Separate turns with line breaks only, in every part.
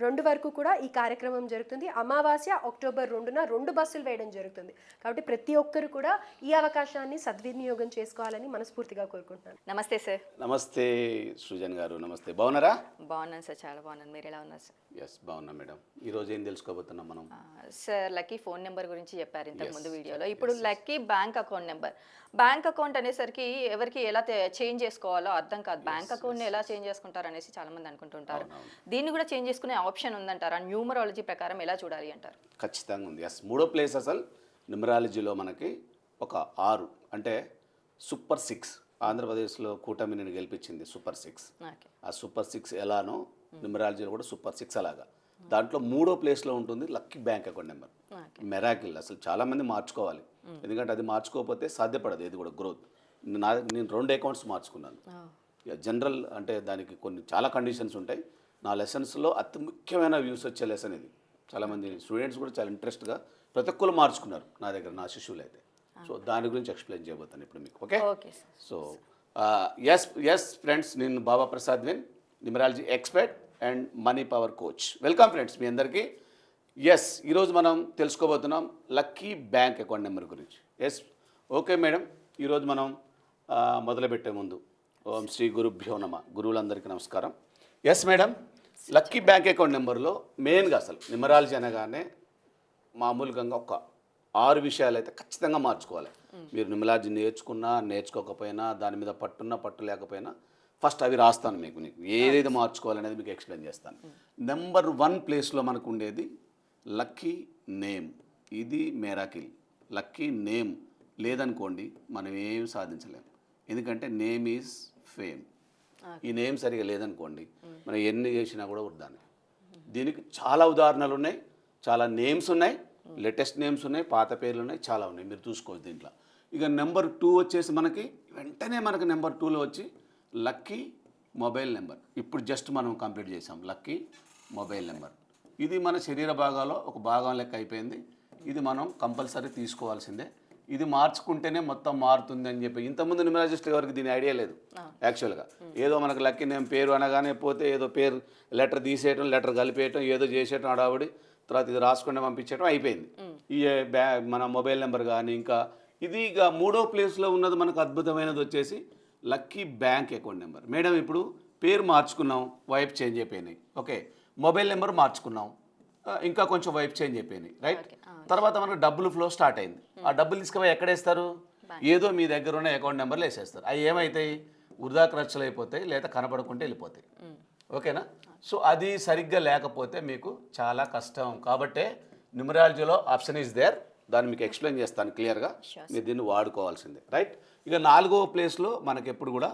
రెండు వరకు కూడా ఈ కార్యక్రమం జరుగుతుంది. అమావాస్య అక్టోబర్ రెండున రెండు బస్సులు వేయడం జరుగుతుంది. కాబట్టి ప్రతి ఒక్కరు కూడా ఈ అవకాశాన్ని సద్వినియోగం చేసుకోవాలని మనస్ఫూర్తిగా కోరుకుంటున్నాను.
నమస్తే సార్.
నమస్తే సృజన్ గారు. నమస్తే. బాగున్నారా?
బాగున్నాను సార్. చాలా బాగున్నాను. మీరు ఎలా ఉన్నారు సార్?
ఎస్ బాగున్నా మేడం. ఈరోజు ఏం తెలుసుకోబోతున్నాం మనం?
సార్ లక్కీ ఫోన్ నెంబర్ గురించి చెప్పారు ఇంతకు ముందు వీడియోలో. ఇప్పుడు lucky bank account number bank account అనేసరికి ఎవరికి ఎలా చేంజ్ చేసుకోవాలో అర్థం కాదు. బ్యాంక్ అకౌంట్ని ఎలా చేంజ్ చేసుకుంటారు అనేసి చాలా మంది అనుకుంటుంటారు దీన్ని కూడా చేంజ్ చేసుకునే ఆప్షన్ ఉందంటారా. న్యూమరాలజీ ప్రకారం ఎలా చూడాలి అంటారు?
ఖచ్చితంగా ఉంది. ఎస్ మూడో ప్లేస్ అసలు న్యూమరాలజీలో మనకి ఒక ఆరు అంటే సూపర్ సిక్స్ ఆంధ్రప్రదేశ్లో కూటమిని గెలిపించింది సూపర్ సిక్స్ ఆ సూపర్ సిక్స్ ఎలానో న్యూమరాలజీలో కూడా సూపర్. సిక్స్ అలాగా. దాంట్లో మూడో ప్లేస్లో ఉంటుంది lucky bank account number. Miracle అసలు చాలామంది మార్చుకోవాలి. ఎందుకంటే అది మార్చుకోకపోతే సాధ్యపడదు ఇది కూడా గ్రోత్ నా నేను రెండు అకౌంట్స్ మార్చుకున్నాను. ఇక జనరల్ అంటే దానికి కొన్ని చాలా కండిషన్స్ ఉంటాయి. నా లెసన్స్లో అతి ముఖ్యమైన వ్యూస్ వచ్చే లెసన్ ఇది. చాలామంది స్టూడెంట్స్ కూడా చాలా ఇంట్రెస్ట్గా ప్రతి ఒక్కరు మార్చుకున్నారు నా దగ్గర నా శిష్యులు అయితే. సో దాని గురించి ఎక్స్ప్లెయిన్ చేయబోతాను ఇప్పుడు మీకు okay so yes yes friends నేను Baba Prasad win numerology expert and money power coach. Welcome friends మీ అందరికీ. ఎస్ ఈరోజు మనం తెలుసుకోబోతున్నాం లక్కీ బ్యాంక్ అకౌంట్ నెంబర్ గురించి. Yes okay madam. ఈరోజు మనం మొదలుపెట్టే ముందు ఓం శ్రీ గురుభ్యో నమ. గురువులందరికీ నమస్కారం. Yes madam. Lucky bank account నెంబర్లో మెయిన్గా అసలు న్యూమరాలజీ అనగానే మామూలుగా ఒక ఆరు విషయాలు అయితే ఖచ్చితంగా మార్చుకోవాలి. మీరు నిమలాజీ నేర్చుకున్నా నేర్చుకోకపోయినా దాని మీద పట్టున్నా పట్టు లేకపోయినా ఫస్ట్ అవి రాస్తాను మీకు నీకు. ఏదైతే మార్చుకోవాలనేది మీకు ఎక్స్ప్లెయిన్ చేస్తాను. నెంబర్ వన్ ప్లేస్లో మనకు ఉండేది లక్కీ నేమ్ ఇది మేరాకిల్ లక్కీ నేమ్ లేదనుకోండి మనం ఏం సాధించలేము ఎందుకంటే నేమ్ ఈజ్ ఫేమ్ ఈ నేమ్ సరిగా లేదనుకోండి మనం ఎన్ని చేసినా కూడా వృద్ధానే దీనికి చాలా ఉదాహరణలు ఉన్నాయి చాలా నేమ్స్ ఉన్నాయి లేటెస్ట్ నేమ్స్ ఉన్నాయి పాత పేర్లు ఉన్నాయి చాలా ఉన్నాయి. మీరు చూసుకోవచ్చు దీంట్లో. ఇక నెంబర్ టూ వచ్చేసి మనకి వెంటనే మనకి నెంబర్ టూలో వచ్చి లక్కీ మొబైల్ నెంబర్. ఇప్పుడు జస్ట్ మనం కంప్లీట్ చేసాం లక్కీ మొబైల్ నెంబర్. ఇది మన శరీర భాగాల్లో ఒక భాగం లెక్క అయిపోయింది. ఇది మనం కంపల్సరీ తీసుకోవాల్సిందే. ఇది మార్చుకుంటేనే మొత్తం మారుతుంది అని చెప్పి. ఇంతకుముందు న్యూమరాలజిస్ట్ ఎవరికి దీని ఐడియా లేదు. యాక్చువల్గా. ఏదో మనకు లక్కీ నేమ్ పేరు అనగానే పోతే ఏదో పేరు లెటర్ తీసేయటం లెటర్ కలిపేయటం ఏదో చేసేయటం హడావుడి. తర్వాత ఇది రాసుకుంటే పంపించడం అయిపోయింది. ఈ బ్యా మన మొబైల్ నెంబర్ కానీ ఇంకా ఇది ఇక మూడో ప్లేస్లో ఉన్నది మనకు అద్భుతమైనది వచ్చేసి lucky bank account number. Madam ఇప్పుడు పేరు మార్చుకున్నాం వైప్ చేంజ్ అయిపోయినాయి. ఓకే మొబైల్ నెంబర్ మార్చుకున్నాం. ఇంకా కొంచెం వైప్ చేంజ్ అయిపోయినాయి రైట్? తర్వాత మనకు డబ్బులు ఫ్లో స్టార్ట్ అయింది. ఆ డబ్బులు తీసుకుపోయి ఎక్కడ వేస్తారు? ఏదో మీ దగ్గర ఉన్న అకౌంట్ నెంబర్లు వేసేస్తారు. అవి ఏమవుతాయి వృధా ఖర్చులు అయిపోతాయి లేదా కనపడకుంటే వెళ్ళిపోతాయి. ఓకేనా? సో అది సరిగ్గా లేకపోతే మీకు చాలా కష్టం. కాబట్టే న్యూమరాలజీలో ఆప్షన్ ఈజ్ దేర్ దాన్ని మీకు ఎక్స్ప్లెయిన్ చేస్తాను క్లియర్గా మీరు దీన్ని వాడుకోవాల్సిందే రైట్ ఇక నాలుగో ప్లేస్లో మనకి ఎప్పుడు కూడా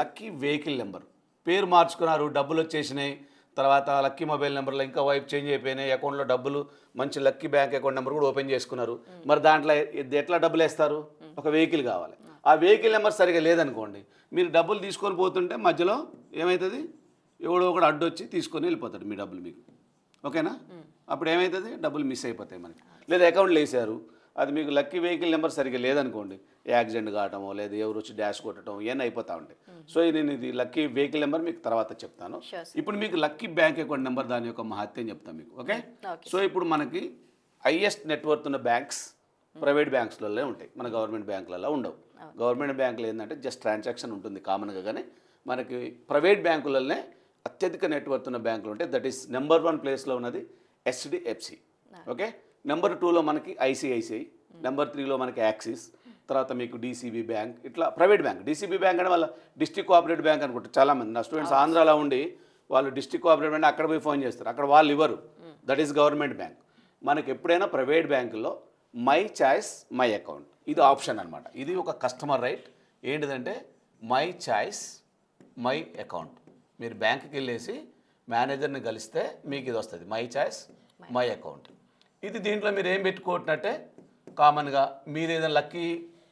లక్కీ వెహికల్ నెంబర్ పేరు మార్చుకున్నారు డబ్బులు వచ్చేసినాయి. తర్వాత లక్కీ మొబైల్ నెంబర్లో ఇంకా వైపు చేంజ్ అయిపోయినాయి. అకౌంట్లో డబ్బులు మంచి లక్కీ బ్యాంక్ అకౌంట్ నెంబర్ కూడా ఓపెన్ చేసుకున్నారు. మరి దాంట్లో ఎట్లా డబ్బులు వేస్తారు? ఒక వెహికల్ కావాలి. ఆ వెహికల్ నెంబర్ సరిగా లేదనుకోండి మీరు డబ్బులు తీసుకొని పోతుంటే మధ్యలో ఏమవుతుంది ఎవడో ఒకడు అడ్డు వచ్చి తీసుకొని వెళ్ళిపోతాడు మీ డబ్బులు మీకు. ఓకేనా? అప్పుడు ఏమవుతుంది డబ్బులు మిస్ అయిపోతాయి మనకి. లేదా అకౌంట్లు వేసారు అది మీకు లక్కీ వెహికల్ నెంబర్ సరిగ్గా లేదనుకోండి. యాక్సిడెంట్ కావటమో లేదా ఎవరు వచ్చి డాష్ కొట్టడం ఇవన్నీ అయిపోతూ ఉంటాయి. సో నేను ఇది లక్కీ వెహికల్ నెంబర్ మీకు తర్వాత చెప్తాను. ఇప్పుడు మీకు లక్కీ బ్యాంక్ అకౌంట్ నెంబర్ దాని యొక్క మహత్యం చెప్తాను మీకు ఓకే. సో ఇప్పుడు మనకి హైయెస్ట్ నెట్వర్త్ ఉన్న బ్యాంక్స్ ప్రైవేట్ బ్యాంక్స్లలో ఉంటాయి. మన గవర్నమెంట్ బ్యాంకులలో ఉండవు. గవర్నమెంట్ బ్యాంకులు ఏంటంటే జస్ట్ ట్రాన్సాక్షన్ ఉంటుంది కామన్గా కానీ మనకి ప్రైవేట్ బ్యాంకులలోనే అత్యధిక నెట్వర్త్ ఉన్న బ్యాంకులు ఉంటాయి. దట్ ఈస్ నెంబర్ వన్ ప్లేస్లో ఉన్నది. ఎస్డిఎఫ్సి ఓకే నెంబర్ టూలో మనకి ఐసిఐసిఐ నెంబర్ త్రీలో మనకి యాక్సిస్ తర్వాత మీకు డీసీబీ బ్యాంక్ ఇట్లా ప్రైవేట్ బ్యాంక్ డీసీబీ బ్యాంక్ అంటే వాళ్ళ డిస్ట్రిక్ట్ కోఆపరేటివ్ బ్యాంక్ అనుకుంటారు చాలామంది. నా స్టూడెంట్స్ ఆంధ్రాలో ఉండి వాళ్ళు డిస్ట్రిక్ట్ కోఆపరేటివ్ బ్యాంక్ అక్కడ పోయి ఫోన్ చేస్తారు. అక్కడ వాళ్ళు ఇవ్వరు. దట్ ఈస్ గవర్నమెంట్ బ్యాంక్ మనకి ఎప్పుడైనా ప్రైవేట్ బ్యాంకులో మై చాయిస్ మై అకౌంట్ ఇది ఆప్షన్ అనమాట ఇది ఒక కస్టమర్ రైట్ ఏంటిదంటే మై చాయిస్ మై అకౌంట్ మీరు బ్యాంక్కి వెళ్ళేసి మేనేజర్ని కలిస్తే మీకు ఇది వస్తుంది. మై చాయిస్ మై అకౌంట్ ఇది దీంట్లో మీరు ఏం పెట్టుకుంటున్నట్టే కామన్గా మీరు ఏదైనా lucky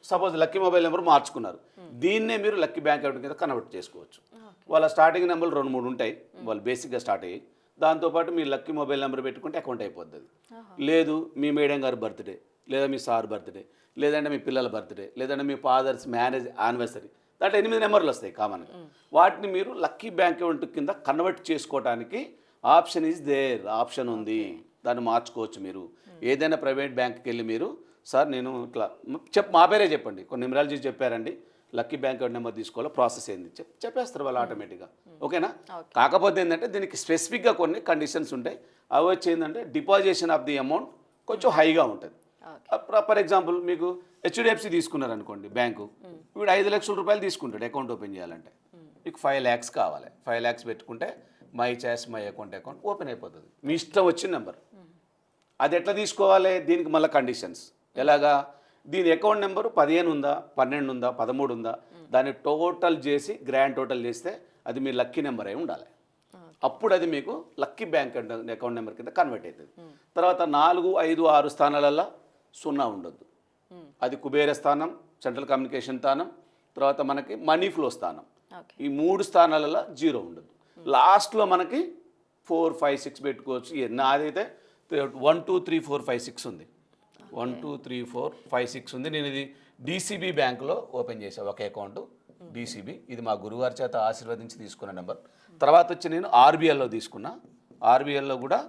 suppose lucky mobile number మార్చుకున్నారు. దీన్నే మీరు లక్కీ బ్యాంక్ అకౌంట్ కింద కన్వర్ట్ చేసుకోవచ్చు. వాళ్ళ స్టార్టింగ్ నెంబర్లు రెండు మూడు ఉంటాయి. వాళ్ళు బేసిక్గా స్టార్ట్ అయ్యి దాంతోపాటు మీ లక్కీ మొబైల్ నెంబర్ పెట్టుకుంటే అకౌంట్ అయిపోతుంది లేదు మీ మేడం గారి బర్త్డే లేదా మీ సార్ బర్త్డే లేదంటే మీ పిల్లల బర్త్డే లేదంటే మీ ఫాదర్స్ మ్యారేజ్ యానివర్సరీ దాంట్లో ఎనిమిది నెంబర్లు వస్తాయి కామన్గా. వాటిని మీరు లక్కీ బ్యాంక్ అకౌంట్ కింద కన్వర్ట్ చేసుకోవడానికి ఆప్షన్ ఈజ్ దేర్ ఆప్షన్ ఉంది. దాన్ని మార్చుకోవచ్చు మీరు. ఏదైనా ప్రైవేట్ బ్యాంక్కి వెళ్ళి మీరు సార్ నేను ఇట్లా చెప్ మా పేరే చెప్పండి. కొన్ని నిమిరాలజీ చెప్పారండి. లక్కీ బ్యాంక్ అకౌంట్ నెంబర్ తీసుకోవాలి ప్రాసెస్ ఏంది? చెప్ చెప్పేస్తారు వాళ్ళు ఆటోమేటిక్గా. ఓకేనా? కాకపోతే ఏంటంటే దీనికి స్పెసిఫిక్గా కొన్ని కండిషన్స్ ఉంటాయి. అవి వచ్చి ఏంటంటే డిపాజిషన్ ఆఫ్ ది అమౌంట్ కొంచెం హైగా ఉంటుంది. ఫర్ ఎగ్జాంపుల్ మీకు హెచ్డిఎఫ్సి తీసుకున్నారు అనుకోండి బ్యాంకు వీడు ఐదు లక్షల రూపాయలు తీసుకుంటాడు అకౌంట్ ఓపెన్ చేయాలంటే. మీకు ఫైవ్ ల్యాక్స్ కావాలి. ఫైవ్ ల్యాక్స్ పెట్టుకుంటే my choice my account account open అయిపోతుంది. మీ ఇష్టం వచ్చిన నెంబర్. అది ఎట్లా తీసుకోవాలి? దీనికి మళ్ళీ కండిషన్స్ ఎలాగా? దీని అకౌంట్ నెంబరు పదిహేను ఉందా పన్నెండు ఉందా పదమూడు ఉందా? దాన్ని టోటల్ చేసి గ్రాండ్ టోటల్ చేస్తే అది మీ లక్కీ నెంబర్ అయి ఉండాలి. అప్పుడు అది మీకు లక్కీ బ్యాంక్ అకౌంట్ నెంబర్ కింద కన్వర్ట్ అవుతుంది. తర్వాత నాలుగు ఐదు ఆరు స్థానాలల్లో సున్నా ఉండొద్దు. అది కుబేర స్థానం సెంట్రల్ కమ్యూనికేషన్ స్థానం తర్వాత మనకి మనీ ఫ్లో స్థానం. ఈ మూడు స్థానాలలో జీరో ఉండదు లాస్ట్లో మనకి ఫోర్ ఫైవ్ సిక్స్ పెట్టుకోవచ్చు. నాదైతే one two three four five six ఉంది. One two three four five six ఉంది. నేను ఇది డీసీబీ బ్యాంక్లో ఓపెన్ చేశాను ఒక అకౌంట్. డీసీబీ. ఇది మా గురుగారి చేత ఆశీర్వదించి తీసుకున్న నెంబర్. తర్వాత వచ్చి నేను ఆర్బీఎల్లో తీసుకున్నా. ఆర్బీఎల్లో కూడా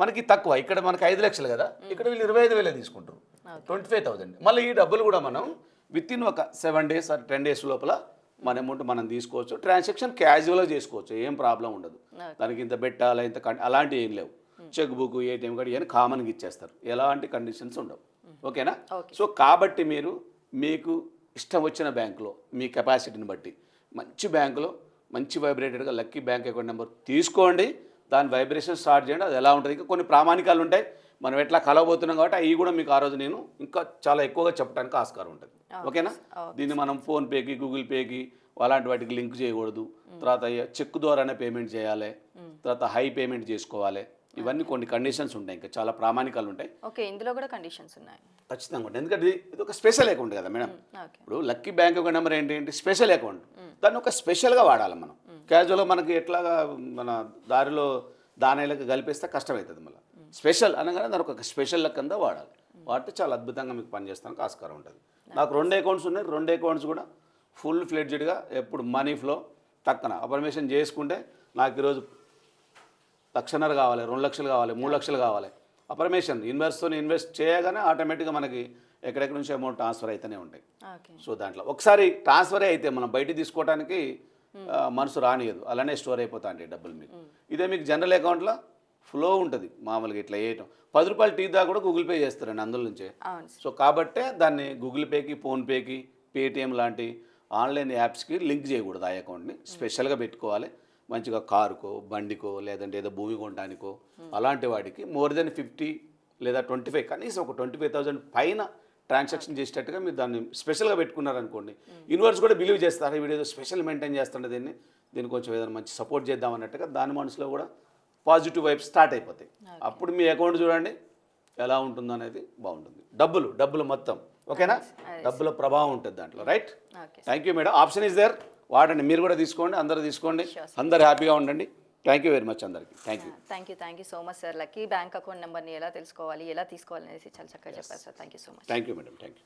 మనకి తక్కువ. ఇక్కడ మనకి ఐదు లక్షలు కదా. ఇక్కడ వీళ్ళు ఇరవై ఐదు వేలే తీసుకుంటారు. Twenty five thousand. మళ్ళీ ఈ డబ్బులు కూడా మనం విత్ ఇన్ ఒక seven days or ten days లోపల మన అమౌంట్ మనం తీసుకోవచ్చు. ట్రాన్సాక్షన్ క్యాజువల్గా చేసుకోవచ్చు. ఏం ప్రాబ్లం ఉండదు. దానికి ఇంత పెట్టాలా ఇంత అలాంటివి ఏం లేవు. చెక్ బుక్ ఏటీఎం కార్డు ఇవన్నీ కామన్గా ఇచ్చేస్తారు. ఎలాంటి కండిషన్స్ ఉండవు. ఓకేనా? సో కాబట్టి మీరు మీకు ఇష్టం వచ్చిన బ్యాంకులో మీ కెపాసిటీని బట్టి మంచి బ్యాంకులో మంచి వైబ్రేటెడ్గా లక్కీ బ్యాంక్ అకౌంట్ నెంబర్ తీసుకోండి. దాని వైబ్రేషన్ స్టార్ట్ చేయండి. అది ఎలా ఉంటుంది? ఇంకా కొన్ని ప్రామాణికాలు ఉంటాయి. మనం ఎట్లా కలవబోతున్నాం కాబట్టి అవి కూడా మీకు ఆ రోజు నేను ఇంకా చాలా ఎక్కువగా చెప్పడానికి ఆస్కారం ఉంటుంది. ఓకేనా? దీన్ని మనం ఫోన్పేకి గూగుల్ పేకి అలాంటి వాటికి లింక్ చేయకూడదు. తర్వాత చెక్ ద్వారానే పేమెంట్ చేయాలి. తర్వాత హై పేమెంట్ చేసుకోవాలి. ఇవన్నీ కొన్ని కండిషన్స్ ఉంటాయి ఇంకా చాలా ప్రామాణికాలు ఉంటాయి.
ఓకే ఇందులో కూడా కండిషన్స్ ఉన్నాయి.
ఖచ్చితంగా ఉంటుంది ఎందుకంటే ఇది- ఒక స్పెషల్ అకౌంట్ కదా మేడం. ఇప్పుడు లక్కీ బ్యాంక్ అకౌంట్ నెంబర్ ఏంటి ఏంటి స్పెషల్ అకౌంట్. దాన్ని ఒక స్పెషల్గా వాడాలి మనం. క్యాజువల్గా మనకి ఎట్లాగా మన దారిలో దానిలకు కలిపేస్తే కష్టమవుతుంది మళ్ళీ. స్పెషల్ అనగానే దానికి ఒక స్పెషల్ కింద వాడాలి. వాడితే చాలా అద్భుతంగా మీకు పనిచేస్తానికి ఆస్కారం ఉంటుంది. నాకు రెండు అకౌంట్స్ ఉన్నాయి రెండు అకౌంట్స్ కూడా ఫుల్ ఫ్లెడ్జెడ్గా ఎప్పుడు మనీ ఫ్లో తక్కన. అపర్మేషన్ చేసుకుంటే నాకు ఈరోజు లక్షన్నర కావాలి రెండు లక్షలు కావాలి మూడు లక్షలు కావాలి. అపర్మేషన్ ఇన్వెస్ట్తో ఇన్వెస్ట్ చేయగానే ఆటోమేటిక్గా మనకి ఎక్కడెక్కడి నుంచి అమౌంట్ ట్రాన్స్ఫర్ అయితేనే ఉంటాయి. సో దాంట్లో ఒకసారి ట్రాన్స్ఫరే అయితే మనం బయట తీసుకోవడానికి మనసు రానియదు. అలానే స్టోర్ అయిపోతా ఉంటాయి డబ్బులు మీకు. ఇదే మీకు జనరల్ అకౌంట్లో ఫ్లో ఉంటుంది. మామూలుగా ఇట్లా వేయటం. పది రూపాయలు టీ దా కూడా గూగుల్ పే చేస్తారండి అందులో నుంచే. సో కాబట్టే దాన్ని గూగుల్ పేకి ఫోన్పేకి పేటిఎం లాంటి ఆన్లైన్ యాప్స్కి లింక్ చేయకూడదు ఆ అకౌంట్ని. స్పెషల్గా పెట్టుకోవాలి. మంచిగా కారుకో బండికో లేదంటే ఏదో భూమి కొనడానికో అలాంటి వాడికి మోర్ దెన్ ఫిఫ్టీ లేదా ట్వంటీ ఫైవ్ కనీసం ఒక ట్వంటీ ఫైవ్ థౌసండ్ పైన ట్రాన్సాక్షన్ చేసేటట్టుగా మీరు దాన్ని స్పెషల్గా పెట్టుకున్నారనుకోండి. యూనివర్స్ కూడా బిలీవ్ చేస్తారు. వీడియో స్పెషల్ మెయింటైన్ చేస్తుండే దీన్ని దీన్ని కొంచెం ఏదైనా మంచి సపోర్ట్ చేద్దాం అన్నట్టుగా దాని మనసులో కూడా పాజిటివ్ వైపు స్టార్ట్ అయిపోతాయి. అప్పుడు మీ అకౌంట్ చూడండి ఎలా ఉంటుందో అనేది బాగుంటుంది. డబ్బులు డబ్బులు మొత్తం ఓకేనా? డబ్బుల ప్రభావం ఉంటుంది దాంట్లో right?
Okay
thank you madam option is there వాడండి మీరు కూడా తీసుకోండి అందరూ తీసుకోండి. అందరు హ్యాపీగా ఉండండి. థ్యాంక్ యూ వెరీ మచ్ అందరికీ. Thank you
thank you thank you so much sir lucky bank account నెంబర్ని ఎలా తెలుసుకోవాలి ఎలా తీసుకోవాలి అనేసి చాలా చక్కగా చెప్పారు sir thank you so much
thank you madam thank you